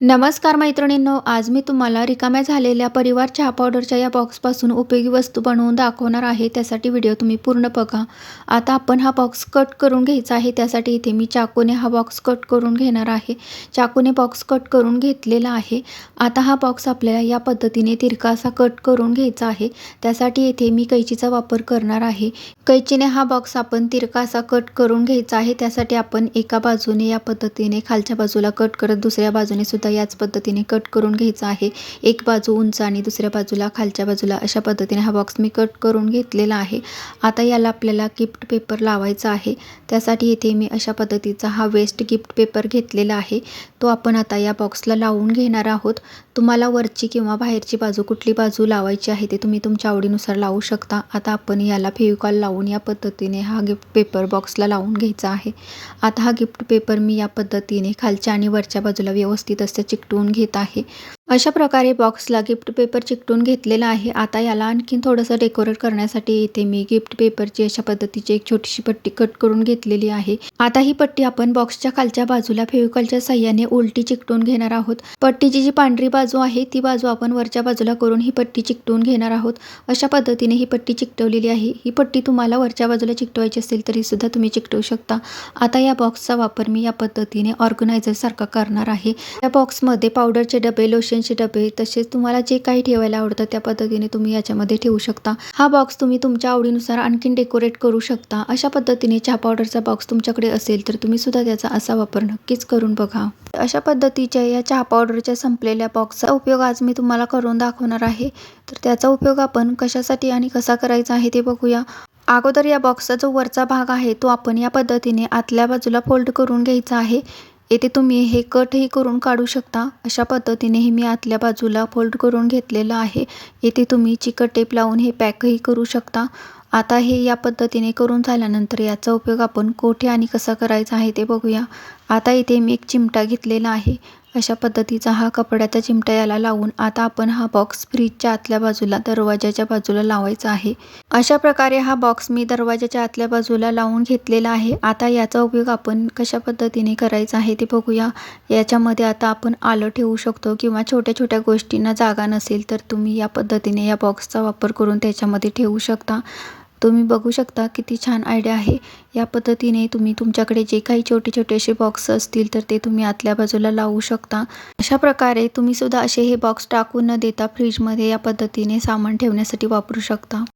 नमस्कार मैत्रिणींनो आज मी तुम्हाला रिकाम्या झालेल्या परिवार चहा पावडरच्या या बॉक्सपासून उपयोगी वस्तू बनवून दाखवणार आहे. त्यासाठी व्हिडिओ तुम्ही पूर्ण बघा. आता आपण हा बॉक्स कट करून घ्यायचा आहे. त्यासाठी इथे मी चाकूने हा बॉक्स कट करून घेणार आहे. चाकूने बॉक्स कट करून घेतलेला आहे. आता हा बॉक्स आपल्याला या पद्धतीने तिरका असा कट करून घ्यायचा आहे. त्यासाठी इथे मी कैचीचा वापर करणार आहे. कैचीने हा बॉक्स आपण तिरका असा कट करून घ्यायचा आहे. त्यासाठी आपण एका बाजूने या पद्धतीने खालच्या बाजूला कट करत दुसऱ्या बाजूने सुद्धा याच पद्धतीने कट करून घ्यायचा आहे. एक बाजू उंच आणि दुसऱ्या बाजूला खालच्या बाजूला अशा पद्धतीने हा बॉक्स मी कट करून घेतलेला आहे. आता याला आपल्याला गिफ्ट पेपर लावायचा आहे. त्यासाठी इथे मी अशा पद्धतीचा हा वेस्ट गिफ्ट पेपर घेतलेला आहे. तो आपण आता या बॉक्सला लावून घेणार आहोत. तुम्हाला वरची किंवा बाहेरची बाजू कुठली बाजू लावायची आहे ते तुम्ही तुमच्या आवडीनुसार लावू शकता. आता आपण याला फेविकॉल लावून या पद्धतीने हा गिफ्ट पेपर बॉक्सला लावून घ्यायचा आहे. आता हा गिफ्ट पेपर मी या पद्धतीने खालच्या आणि वरच्या बाजूला व्यवस्थित असे चिकटवून घेत आहे. अशा प्रकारे बॉक्सला गिफ्ट पेपर चिकटून घेतलेला आहे. आता याला आणखीन थोडंसं डेकोरेट करण्यासाठी इथे मी गिफ्ट पेपरची अशा पद्धतीची एक छोटीशी पट्टी कट करून घेतलेली आहे. आता ही पट्टी आपण बॉक्सच्या खालच्या बाजूला फेविकॉलच्या सहाय्याने उलटी चिकटून घेणार आहोत. पट्टीची जी पांढरी बाजू आहे ती बाजू आपण वरच्या बाजूला करून ही पट्टी चिकटून घेणार आहोत. अशा पद्धतीने ही पट्टी चिकटवलेली आहे. ही पट्टी तुम्हाला वरच्या बाजूला चिकटवायची असेल तरी सुद्धा तुम्ही चिकटवू शकता. आता या बॉक्सचा वापर मी या पद्धतीने ऑर्गनायझर सारखा करणार आहे. या बॉक्समध्ये पावडरचे डबे लोशन लोशनचे डबे तसेच तुम्हाला जे काही ठेवायला आवडतं त्या पद्धतीने तुम्ही याच्यामध्ये ठेवू शकता. हा बॉक्स तुम्ही तुमच्या आवडीनुसार आणखीन डेकोरेट करू शकता. अशा पद्धतीने चहा पावडरचा बॉक्स तुमच्याकडे असेल तर तुम्ही सुद्धा त्याचा असा वापर नक्कीच करून बघा. अशा पद्धतीच्या या चहा पावडरच्या संपलेल्या बॉक्सचा उपयोग आज मी तुम्हाला करून दाखवणार आहे. तर त्याचा उपयोग आपण कशासाठी आणि कसा करायचा आहे ते बघूया. अगोदर या बॉक्सचा जो वरचा भाग आहे तो आपण या पद्धतीने आतल्या बाजूला फोल्ड करून घ्यायचा आहे. येथे तुम्ही हे कटही करून काढू शकता. अशा पद्धतीने मी आतल्या बाजूला फोल्ड करून घेतलेलं आहे. येथे तुम्ही चिकट टेप लावून हे पॅकही करू शकता. आता हे या पद्धतीने करून झाल्यानंतर याचा उपयोग आपण कोठे आणि कसा करायचा आहे ते बघूया. आता इथे मी एक चिमटा घेतलेला आहे. अशा पद्धतीचा हा कपड्याचा चिमटा याला लावून आता आपण हा बॉक्स फ्रीजच्या आतल्या बाजूला दरवाजाच्या बाजूला लावायचा आहे. अशा प्रकारे हा बॉक्स मी दरवाजाच्या आतल्या बाजूला लावून घेतलेला आहे. आता याचा उपयोग आपण कशा पद्धतीने करायचा आहे ते बघूया. याच्यामध्ये आता आपण आलं ठेवू शकतो किंवा छोट्या छोट्या गोष्टींना जागा नसेल तर तुम्ही या पद्धतीने या बॉक्सचा वापर करून त्याच्यामध्ये ठेवू शकता. तुम्ही बघू शकता किती छान आयडिया आहे. या पद्धतीने तुम्ही तुमच्याकडे जे काही छोटे छोटे असे बॉक्स असतील तर ते तुम्ही आतल्या बाजूला लावू शकता. अशा प्रकारे तुम्ही सुद्धा असे हे बॉक्स टाकून न देता फ्रीजमध्ये या पद्धतीने सामान ठेवण्यासाठी वापरू शकता.